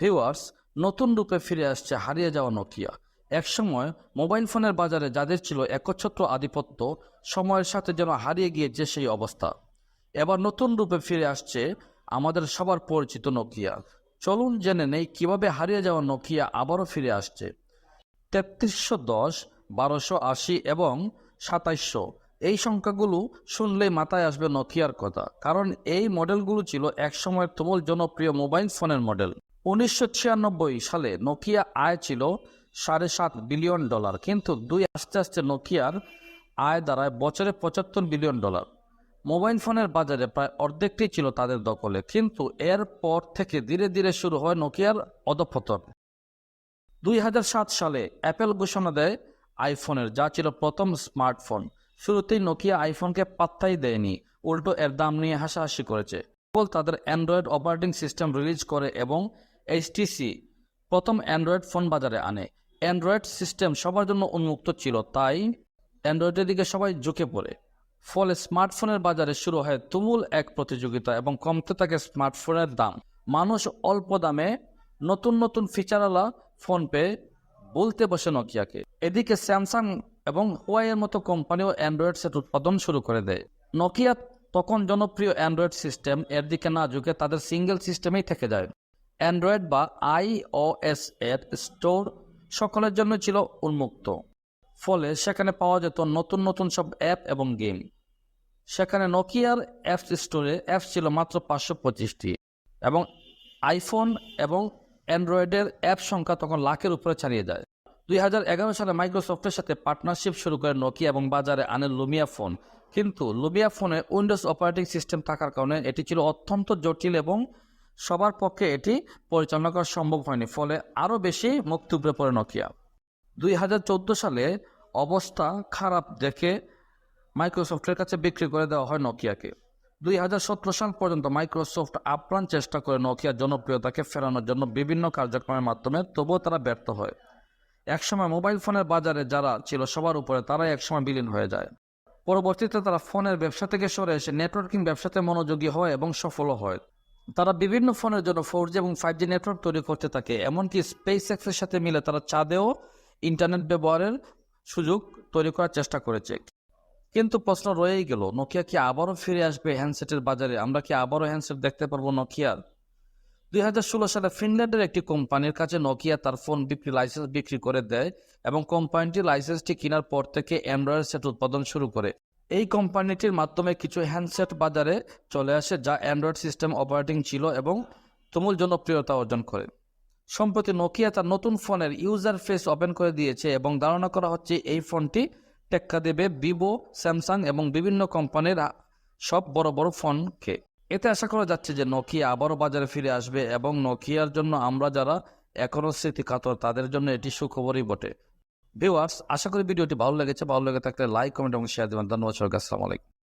Viewers, নতুন রূপে ফিরে আসছে হারিয়ে যাওয়া নোকিয়া। একসময় মোবাইল ফোনের বাজারে যাদের ছিল একচ্ছত্র আধিপত্য, সময়ের সাথে যেন হারিয়ে গিয়েছে সেই অবস্থা। এবার নতুন রূপে ফিরে আসছে আমাদের সবার পরিচিত নোকিয়া। চলুন জেনে নেই কীভাবে হারিয়ে যাওয়া নোকিয়া আবারও ফিরে আসছে। তেত্রিশশো দশ, বারোশো আশি এবং সাতাইশশো, এই সংখ্যাগুলো শুনলেই মাথায় আসবে নোকিয়ার কথা, কারণ এই মডেলগুলো ছিল একসময়ের তুমুল জনপ্রিয় মোবাইল ফোনের মডেল। উনিশশো ছিয়ানব্বই সালে নোকিয়া আয় ছিল সাড়ে সাত বিলিয়ন ডলার, কিন্তু দুই আস্তে আস্তে নোকিয়ার আয় দাঁড়ায় বছরে পঁচাত্তর বিলিয়ন ডলার। মোবাইল ফোনের বাজারে প্রায় অর্ধেকটি ছিল তাদের দখলে, কিন্তু এর পর থেকে ধীরে ধীরে শুরু হয় নোকিয়ার অধপতন। দুই হাজার সাত সালে অ্যাপেল ঘোষণা দেয় আইফোনের, যা ছিল প্রথম স্মার্টফোন। শুরুতেই নোকিয়া আইফোনকে পাত্তাই দেয়নি, উল্টো এর দাম নিয়ে হাসাহাসি করেছে। কেবল তাদের অ্যান্ড্রয়েড অপারেটিং সিস্টেম রিলিজ করে এবং এইচটিসি, প্রথম অ্যান্ড্রয়েড ফোন বাজারে আনে। অ্যান্ড্রয়েড সিস্টেম সবার জন্য উন্মুক্ত ছিল, তাই অ্যান্ড্রয়েডের দিকে সবাই ঝুঁকে পড়ে। ফলে স্মার্টফোনের বাজারে শুরু হয় তুমুল এক প্রতিযোগিতা এবং কমতে থাকে স্মার্টফোনের দাম। মানুষ অল্প দামে নতুন নতুন ফিচারওয়ালা ফোন পেয়ে বলতে বসে নকিয়াকে। এদিকে স্যামসাং এবং হুয়াইয়ের মতো কোম্পানিও অ্যান্ড্রয়েড সেট উৎপাদন শুরু করে দেয়। নোকিয়া তখন জনপ্রিয় অ্যান্ড্রয়েড সিস্টেম, এর দিকে না ঝুঁকে তাদের সিঙ্গেল সিস্টেমেই থেকে যায়। অ্যান্ড্রয়েড বা আইওএস এর স্টোর সকলের জন্য ছিল উন্মুক্ত। ফলে সেখানে পাওয়া যেত নতুন নতুন সব অ্যাপ এবং গেম। সেখানে নোকিয়ার অ্যাপস স্টোরে অ্যাপস ছিল মাত্র পাঁচশো পঁচিশটি এবং আইফোন এবং অ্যান্ড্রয়েডের অ্যাপ সংখ্যা তখন লাখের উপরে ছাড়িয়ে যায়। দুই হাজার এগারো সালে মাইক্রোসফটের সাথে পার্টনারশিপ শুরু করে নোকিয়া এবং বাজারে আনে লুমিয়া ফোন। কিন্তু লুমিয়া ফোনে উইন্ডোজ অপারেটিং সিস্টেম থাকার কারণে এটি ছিল অত্যন্ত জটিল এবং সবার পক্ষে এটি পরিচালনা করা সম্ভব হয়নি, ফলে আরও বেশি মুখ থুবড়ে পড়ে নোকিয়া। দুই সালে অবস্থা খারাপ দেখে মাইক্রোসফটের কাছে বিক্রি করে দেওয়া হয় নোকিয়াকে। দুই সাল পর্যন্ত মাইক্রোসফট আপ্রাণ চেষ্টা করে নোকিয়ার জনপ্রিয়তাকে ফেরানোর জন্য বিভিন্ন কার্যক্রমের মাধ্যমে, তবুও তারা ব্যর্থ হয়। একসময় মোবাইল ফোনের বাজারে যারা ছিল সবার উপরে তারাই একসময় বিলীন হয়ে যায়। পরবর্তীতে তারা ফোনের ব্যবসা থেকে সরে এসে নেটওয়ার্কিং ব্যবসাতে মনোযোগী হয় এবং সফলও হয়। তারা বিভিন্ন ফোনের জন্য ফোর জি এবং ফাইভ জি নেটওয়ার্ক তৈরি করতে থাকে। এমনকি স্পেস এক্সের সাথে মিলে তারা চাঁদেও ইন্টারনেট ব্যবহারের সুযোগ তৈরি করার চেষ্টা করেছে। কিন্তু প্রশ্ন রয়েই গেল নোকিয়া কি আবারও ফিরে আসবে হ্যান্ডসেটের বাজারে? আমরা কি আবারও হ্যান্ডসেট দেখতে পারব নোকিয়ার দুই হাজার ষোলো সালে ফিনল্যান্ডের একটি কোম্পানির কাছে নোকিয়া তার ফোন বিক্রি লাইসেন্স বিক্রি করে দেয় এবং কোম্পানিটি লাইসেন্সটি কেনার পর থেকে অ্যান্ড্রয়েড সেট উৎপাদন শুরু করে। এই কোম্পানিটির মাধ্যমে কিছু হ্যান্ডসেট বাজারে চলে আসে যা অ্যান্ড্রয়েড সিস্টেম অপারেটিং ছিল এবং তুমুল জনপ্রিয়তা অর্জন করে। সম্প্রতি নোকিয়া তার নতুন ফোনের ইউজার ফেস ওপেন করে দিয়েছে এবং ধারণা করা হচ্ছে এই ফোনটি টেক্কা দেবে ভিভো স্যামসাং এবং বিভিন্ন কোম্পানির সব বড় বড় ফোনকে। এতে আশা করা যাচ্ছে যে নোকিয়া আবারও বাজারে ফিরে আসবে এবং নোকিয়ার জন্য আমরা যারা এখনও স্মৃতি কাতর তাদের জন্য এটি সুখবরই বটে। ভিউয়ার্স আশা করি ভিডিওটি ভালো লেগেছে। ভালো লেগে থাকলে লাইক কমেন্ট এবং শেয়ার দেবেন। ধন্যবাদ সরকার আসসালামু আলাইকুম।